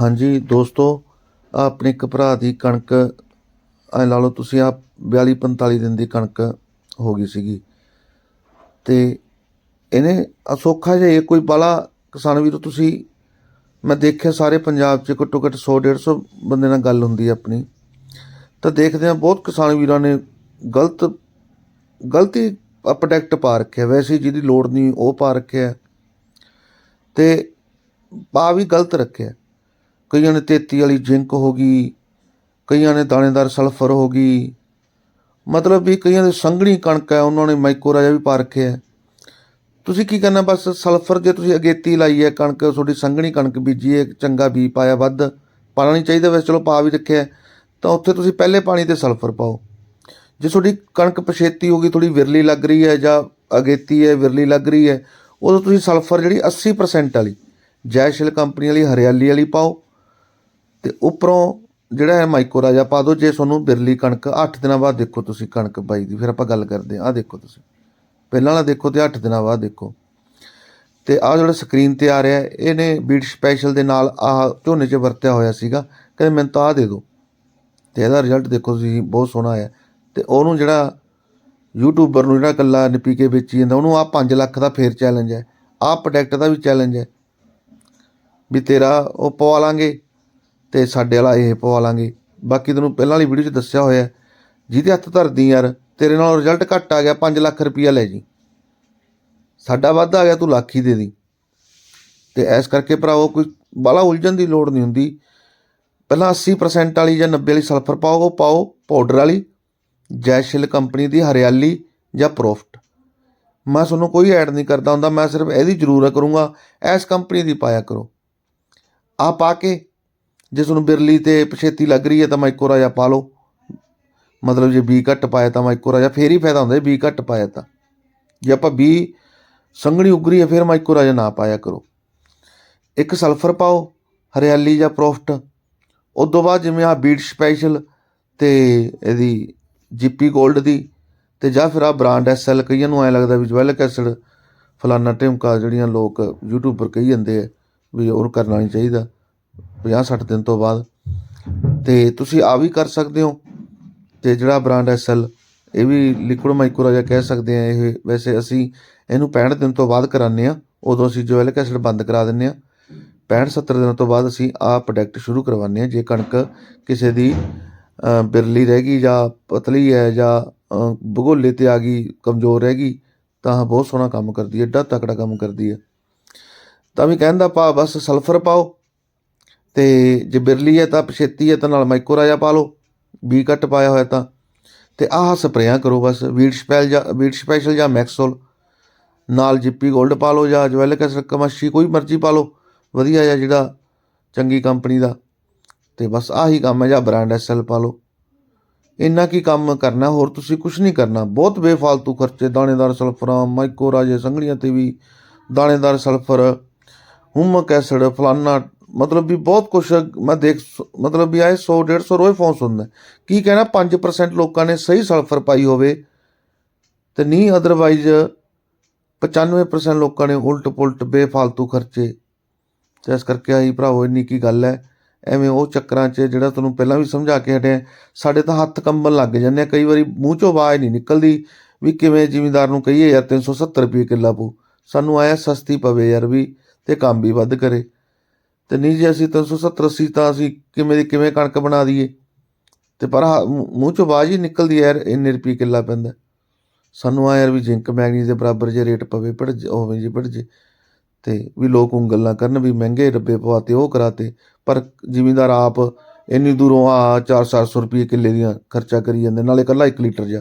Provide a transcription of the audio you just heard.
ਹਾਂਜੀ, ਦੋਸਤੋ, ਆਹ ਆਪਣੇ ਇੱਕ ਭਰਾ ਦੀ ਕਣਕ, ਐ ਲਾ ਲਓ ਤੁਸੀਂ ਆ 42 45 ਦਿਨ ਦੀ ਕਣਕ ਹੋ ਗਈ ਸੀਗੀ। ਤੇ ਇਹਨੇ ਆਹ ਜਿਹਾ ਇਹ ਕੋਈ ਬਾਲਾ ਕਿਸਾਨ ਵੀਰੋ ਤੁਸੀਂ, ਮੈਂ ਦੇਖਿਆ ਸਾਰੇ ਪੰਜਾਬ 'ਚ ਘੱਟੋ ਘੱਟ 100 150 ਬੰਦੇ ਨਾਲ ਗੱਲ ਹੁੰਦੀ ਹੈ ਆਪਣੀ। ਤਾਂ ਦੇਖਦੇ ਆ ਬਹੁਤ ਕਿਸਾਨ ਵੀਰਾਂ ਨੇ ਗਲਤ, ਗਲਤੀ ਪ੍ਰੋਡਕਟ ਪਾ ਰੱਖਿਆ। ਵੈਸੇ ਜਿਹਦੀ ਲੋੜ ਨਹੀਂ, ਉਹ ਪਾ ਰੱਖਿਆ। ਤੇ ਪਾ ਵੀ ਗਲਤ ਰੱਖਿਆ। ਕਈਆਂ ਨੇ 33 ਵਾਲੀ ਜਿੰਕ ਹੋ ਗਈ, ਕਈਆਂ ਨੇ ਦਾਣੇਦਾਰ ਸਲਫਰ ਹੋ ਗਈ। ਮਤਲਬ ਵੀ ਕਈਆਂ ਦੇ ਸੰਘਣੀ ਕਣਕ ਹੈ, ਉਹਨਾਂ ਨੇ ਮਾਈਕੋਰਾਜਾ ਵੀ ਪਾ ਰੱਖਿਆ ਹੈ। ਤੁਸੀਂ ਕੀ ਕਰਨਾ ਬਸ ਸਲਫਰ ਜੇ ਤੁਸੀਂ ਅਗੇਤੀ ਲਾਈ ਹੈ ਕਣਕ, ਤੁਹਾਡੀ ਸੰਘਣੀ ਕਣਕ ਬੀਜੀ ਹੈ, ਚੰਗਾ ਬੀ ਪਾਇਆ ਵੱਧ ਪਾਣਾ ਨਹੀਂ ਚਾਹੀਦਾ ਵੈਸੇ, ਚਲੋ ਪਾ ਵੀ ਰੱਖਿਆ ਤਾਂ ਉੱਥੇ ਤੁਸੀਂ ਪਹਿਲੇ ਪਾਣੀ ਤੇ ਸਲਫਰ ਪਾਓ। ਜੇ ਤੁਹਾਡੀ ਕਣਕ ਪਛੇਤੀ ਹੋ ਗਈ ਥੋੜੀ ਵਿਰਲੀ ਲੱਗ ਰਹੀ ਹੈ ਜਾਂ ਅਗੇਤੀ ਹੈ, ਵਿਰਲੀ ਲੱਗ ਰਹੀ ਹੈ, ਉਦੋਂ ਤੁਸੀਂ ਸਲਫਰ ਜਿਹੜੀ 80% ਵਾਲੀ ਜੈਸ਼ਿਲ ਕੰਪਨੀ ਵਾਲੀ, ਹਰਿਆਲੀ ਵਾਲੀ ਪਾਓ। ਤੇ ਉੱਪਰੋਂ ਜਿਹੜਾ ਹੈ ਮਾਈਕੋ ਰਾਜਾ ਪਾ ਦਿਓ, ਜੇ ਤੁਹਾਨੂੰ ਬਿਰਲੀ ਕਣਕ 8 ਦਿਨਾਂ ਬਾਅਦ ਦੇਖੋ ਤੁਸੀਂ ਕਣਕ ਬਾਈ ਦੀ, ਫਿਰ ਆਪਾਂ ਗੱਲ ਕਰਦੇ ਹਾਂ। ਆਹ ਦੇਖੋ ਤੁਸੀਂ। ਪਹਿਲਾਂ ਵਾਲਾ ਦੇਖੋ ਤੇ 8 ਦਿਨਾਂ ਬਾਅਦ ਦੇਖੋ। ਤੇ ਆਹ ਜਿਹੜਾ ਸਕਰੀਨ ਤੇ ਆ ਰਿਹਾ, ਇਹਨੇ ਬੀਟ ਸਪੈਸ਼ਲ ਦੇ ਨਾਲ ਆਹ ਝੋਨੇ 'ਚ ਵਰਤਿਆ ਹੋਇਆ ਸੀਗਾ। ਕਹਿੰਦੇ ਮੈਨੂੰ ਤਾਂ ਆਹ ਦੇ ਦਿਓ। ਤੇ ਇਹਦਾ ਰਿਜ਼ਲਟ ਦੇਖੋ ਤੁਸੀਂ, ਬਹੁਤ ਸੋਹਣਾ ਆਇਆ। ਤੇ ਉਹਨੂੰ ਜਿਹੜਾ ਯੂਟਿਊਬਰ ਨੂੰ ਜਿਹੜਾ ਕੱਲਾ ਨਿਪੀ ਕੇ ਵੇਚੀ ਜਾਂਦਾ, ਉਹਨੂੰ ਆਹ 5 ਲੱਖ ਦਾ ਫੇਰ ਚੈਲੰਜ ਹੈ। ਆਹ ਪ੍ਰੋਡਕਟ ਦਾ ਵੀ ਚੈਲੰਜ ਹੈ। ਵੀ ਤੇਰਾ ਉਹ ਪਵਾ ਲਾਂਗੇ। ਤੇ ਸਾਡੇ ਵਾਲਾ ਇਹ ਪਵਾ ਲਾਂਗੇ। ਬਾਕੀ ਤੈਨੂੰ ਪਹਿਲਾਂ ਵਾਲੀ ਵੀਡੀਓ 'ਚ ਦੱਸਿਆ ਹੋਇਆ ਜਿਹਦੇ ਹੱਥ ਧਰਦੀ ਯਾਰ, ਤੇਰੇ ਨਾਲ ਰਿਜ਼ਲਟ ਘੱਟ ਆ ਗਿਆ 5 ਲੱਖ ਰੁਪਈਆ ਲੈ ਜੀ। ਸਾਡਾ ਵੱਧ ਆ ਗਿਆ, ਤੂੰ ਲੱਖ ਹੀ ਦੇ ਦੀ। ਤੇ ਐਸ ਕਰਕੇ ਭਰਾਵੋ ਕੋਈ ਬਾਲਾ ਉਲਝਣ ਦੀ ਲੋੜ ਨਹੀਂ ਹੁੰਦੀ। ਪਹਿਲਾਂ 80% ਵਾਲੀ ਜਾਂ 90 ਵਾਲੀ ਸਲਫਰ ਪਾਓ, ਉਹ ਪਾਓ ਪਾਊਡਰ ਵਾਲੀ ਜੈਸ਼ਿਲ ਕੰਪਨੀ ਦੀ ਹਰਿਆਲੀ ਜਾਂ ਪ੍ਰੋਫਟ ਮੈਂ ਤੁਹਾਨੂੰ ਕੋਈ ਐਡ ਨਹੀਂ ਕਰਦਾ ਹੁੰਦਾ, ਮੈਂ ਸਿਰਫ ਇਹਦੀ ਜ਼ਰੂਰ ਕਰੂੰਗਾ ਐਸ ਕੰਪਨੀ ਦੀ ਪਾਇਆ ਕਰੋ। ਆ ਪਾ ਕੇ ਜੇ ਤੁਹਾਨੂੰ ਬਿਰਲੀ ਤੇ ਪਛੇਤੀ ਲੱਗ ਰਹੀ ਹੈ ਤਾਂ ਮਾਈਕੋ ਰਾਜਾ ਪਾ ਲਓ। ਮਤਲਬ ਜੇ ਬੀ ਘੱਟ ਪਾਇਆ ਤਾਂ ਮਾਈਕੋ ਰਾਜਾ, ਫੇਰ ਹੀ ਫਾਇਦਾ ਹੁੰਦਾ ਬੀ ਘੱਟ ਪਾਇਆ ਤਾਂ। ਜੇ ਆਪਾਂ ਬੀ ਸੰਘਣੀ ਉਗਰੀ ਹੈ, ਫਿਰ ਮਾਈਕੋ ਰਾਜਾ ਨਾ ਪਾਇਆ ਕਰੋ। ਇੱਕ ਸਲਫਰ ਪਾਓ, ਹਰਿਆਲੀ ਜਾਂ ਪ੍ਰੋਫਟ। ਉਸ ਤੋਂ ਬਾਅਦ ਜਿਵੇਂ ਆ ਬੀਟ ਸਪੈਸ਼ਲ ਤੇ ਇਹਦੀ ਜੀਪੀ 골ਡ ਦੀ ਤੇ ਜਾਂ ਫਿਰ ਆ ਬ੍ਰਾਂਡ ਐਸਐਲ ਕਈਆਂ ਨੂੰ ਐ ਲੱਗਦਾ ਵੀ ਜਵੈਲਕ ਐਸਿਡ, ਫਲਾਨਾ ਟਿਮਕਾ ਜਿਹੜੀਆਂ ਲੋਕ ਯੂਟਿਊਬਰ ਕਹੀ ਜਾਂਦੇ ਆ ਵੀ ਉਹ ਕਰਨਾ ਨਹੀਂ ਚਾਹੀਦਾ। 50 60 ਦਿਨ ਤੋਂ ਬਾਅਦ। ਤੇ ਤੁਸੀਂ ਆ ਵੀ ਕਰ ਸਕਦੇ ਹੋ। ਤੇ ਜਿਹੜਾ ਬ੍ਰਾਂਡ ਐਸਐਲ ਇਹ ਵੀ ਲਿਕੁਇਡ ਮਾਈਕਰੋਜਾ ਕਹਿ ਸਕਦੇ ਆ ਇਹ ਵੈਸੇ ਅਸੀਂ ਇਹਨੂੰ 65 ਦਿਨ ਤੋਂ ਬਾਅਦ ਕਰਾਉਂਦੇ ਆ ਉਦੋਂ ਅਸੀਂ ਜਵੈਲਕ ਐਸਿਡ ਬੰਦ ਕਰਾ ਦਿੰਦੇ ਆ 65 70 ਦਿਨਾਂ ਤੋਂ ਬਾਅਦ ਅਸੀਂ ਆਹ ਪ੍ਰੋਡਕਟ ਸ਼ੁਰੂ ਕਰਵਾਉਂਦੇ ਆ ਜੇ ਕਣਕ ਕਿਸੇ ਦੀ ਬਿਰਲੀ ਰਹਿ ਗਈ ਜਾਂ ਪਤਲੀ ਹੈ ਜਾਂ ਅ, ਭਗੋਲੇ ਤੇ ਆ ਗਈ ਕਮਜ਼ੋਰ ਰਹਿ ਗਈ ਤਾਂ ਬਹੁਤ ਸੋਹਣਾ ਕੰਮ ਕਰਦੀ ਹੈ। ਏਡਾ ਤਕੜਾ ਕੰਮ ਕਰਦੀ ਹੈ। ਤਾਂ ਵੀ ਕਹਿਣ ਦਾ ਭਾਵ ਬਸ ਸਲਫਰ ਪਾਓ। ਤੇ ਜੇ ਬਿਰਲੀ ਹੈ ਤਾਂ ਪਛੇਤੀ ਹੈ ਤਾਂ ਨਾਲ ਮਾਈਕੋ ਰਾਜਾ ਪਾ ਲਓ ਬੀ ਕੱਟ ਪਾਇਆ ਹੋਇਆ ਤਾਂ। ਤੇ ਆਹ ਸਪਰੇਆਂ ਕਰੋ ਬਸ ਵੀਟ ਸਪੈਲ ਜਾਂ ਵੀਟ ਸਪੈਸ਼ਲ ਜਾਂ ਮੈਕਸੋਲ। ਨਾਲ ਜਿੱਪੀ 골ਡ ਪਾ ਲਓ ਜਾਂ ਜਵੈਲਕ ਐਸਿਡ ਕਮਸ਼ੀ ਕੋਈ ਮਰਜ਼ੀ ਪਾ ਲਓ, ਵਧੀਆ ਜਿਹਾ ਜਿਹੜਾ ਚੰਗੀ ਕੰਪਨੀ ਦਾ। ਤੇ ਬਸ ਆਹੀ ਕੰਮ ਹੈ ਜਾਂ ਬ੍ਰਾਂਡ ਐਸਐਲ ਪਾ ਲਓ। ਇੰਨਾ ਕੀ ਕੰਮ ਕਰਨਾ, ਹੋਰ ਤੁਸੀਂ ਕੁਝ ਨਹੀਂ ਕਰਨਾ। ਬਹੁਤ ਬੇਫਾਲਤੂ ਖਰਚੇ, ਦਾਣੇਦਾਰ ਸਲਫਰਾਂ, ਮਾਈਕੋ ਰਾਜੇ ਸੰਘਣੀਆਂ ਤੇ ਵੀ ਦਾਣੇਦਾਰ ਸਲਫਰ, ਹੁਮਕ ਐਸਿਡ, ਫਲਾਨਾ ਮਤਲਬ ਵੀ ਬਹੁਤ ਕੁਛ ਮੈਂ ਦੇਖ ਸ- ਮਤਲਬ ਵੀ ਆਏ 100 150 ਰੋਜ਼ ਫੋਨ ਸੁਣਦਾ। ਕੀ ਕਹਿਣਾ 5% ਲੋਕਾਂ ਨੇ ਸਹੀ ਸਲਫਰ ਪਾਈ ਹੋਵੇ ਤੇ ਨਹੀਂ ਅਦਰਵਾਈਜ਼ 95% ਲੋਕਾਂ ਨੇ ਉਲਟ ਪੁਲਟ ਬੇਫਾਲਤੂ ਖਰਚੇ। ਤੇ ਇਸ ਕਰਕੇ ਆਈ ਭਰਾਵੋ, ਇੰਨੀ ਕੀ ਗੱਲ ਹੈ। ਐਵੇਂ ਉਹ ਚੱਕਰਾਂ 'ਚ ਜਿਹੜਾ ਤੁਹਾਨੂੰ ਪਹਿਲਾਂ ਵੀ ਸਮਝਾ ਕੇ ਹਟਿਆ, ਸਾਡੇ ਤਾਂ ਹੱਥ ਕੰਬਣ ਲੱਗ ਜਾਂਦੇ ਆ। ਕਈ ਵਾਰੀ ਮੂੰਹ 'ਚੋਂ ਆਵਾਜ਼ ਨਹੀਂ ਨਿਕਲਦੀ ਵੀ ਕਿਵੇਂ ਜ਼ਿਮੀਂਦਾਰ ਨੂੰ ਕਹੀਏ, ਯਾਰ 370 ਰੁਪਏ ਕਿੱਲਾ ਪੂ ਸਾਨੂੰ ਆਇਆ ਸਸਤੀ ਪਵੇ ਯਾਰ ਵੀ ਤੇ ਕੰਮ ਵੀ ਵੱਧ ਕਰੇ। ਤੇ ਨਹੀਂ ਜੇ ਅਸੀਂ 370 80 ਤਾਂ ਅਸੀਂ ਕਿਵੇਂ ਦੀ ਕਿਵੇਂ ਕਣਕ ਬਣਾ ਦਈਏ? ਤੇ ਪਰ ਹਾ- ਮੂੰਹ ਮੂੰਹ 'ਚੋਂ ਆਵਾਜ਼ ਹੀ ਨਿਕਲਦੀ ਹੈ ਯਾਰ, ਇੰਨੇ ਰੁਪਏ ਕਿੱਲਾ ਪੈਂਦਾ। ਸਾਨੂੰ ਆ ਯਾਰ ਵੀ ਜ਼ਿੰਕ ਮੈਗਨੀਜ਼ ਦੇ ਬਰਾਬਰ ਜੇ ਰੇਟ ਪਵੇ ਪੜ ਹੋਵੇ ਜੇ ਪੜ ਜੇ ਤੇ ਵੀ ਲੋਕ ਉਂਗਲ ਗੱਲਾਂ ਕਰਨ ਵੀ ਮਹਿੰਗੇ ਡੱਬੇ ਪਵਾਤੇ, ਉਹ ਕਰਾਤੇ, ਪਰ ਜ਼ਿਮੀਂਦਾਰ ਆਪ ਇੰਨੀ ਦੂਰੋਂ ਆ 4-400 ਰੁਪਏ ਕਿੱਲੇ ਦੀਆਂ ਖਰਚਾ ਕਰੀ ਜਾਂਦੇ, ਨਾਲੇ ਇਕੱਲਾ 1 ਲੀਟਰ ਜਾ।